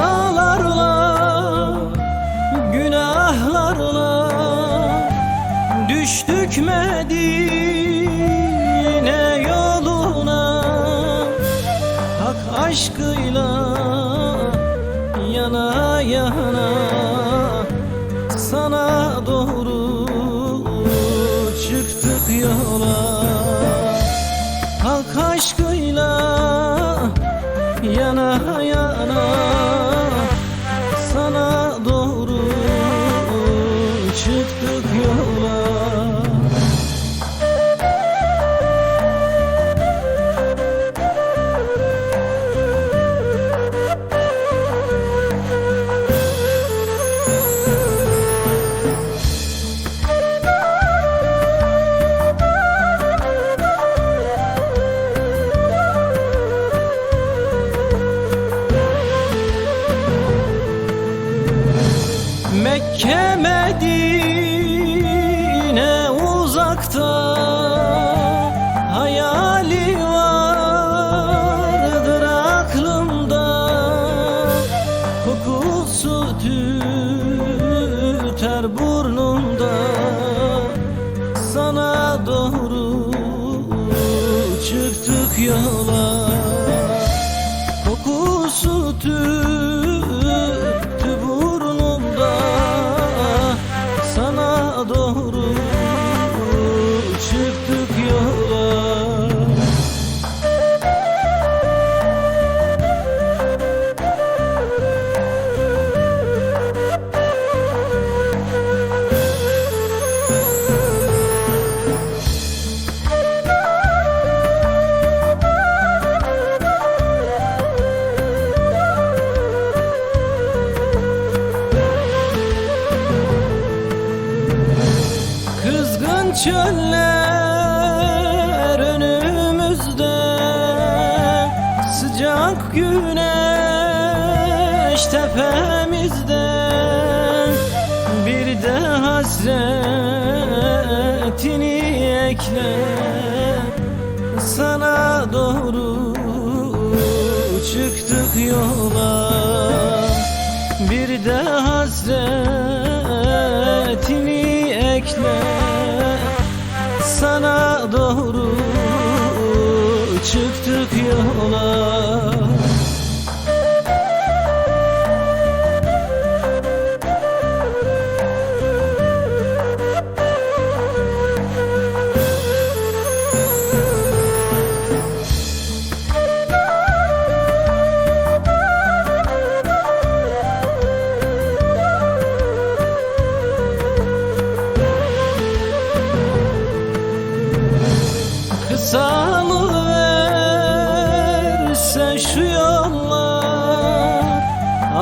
hatalarla Günahlarla Düştük Medine yoluna. Hak aşkıyla Yana yana Sana doğru Çıktık yola. Hak aşkıyla yana yana Mekke Medine uzakta Hayali vardır aklımda. Kokusu tüter burnumda. Sana doğru çıktık yola. Kokusu tüttü Çöller önümüzde. Sıcak güneş tepemizde. Bir de hasretini ekle. Sana doğru çıktık yola. Bir de çıktık yola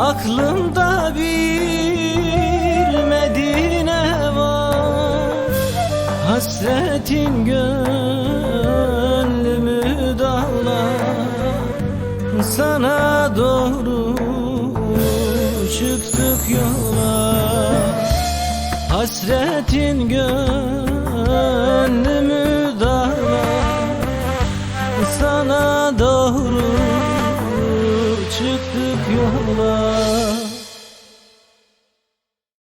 Aklımda bir Medine var? Hasretin gönlümü dağlar. Sana doğru çıktık yola. Hasretin gönlümü dağlar. Sana doğru çıktık yola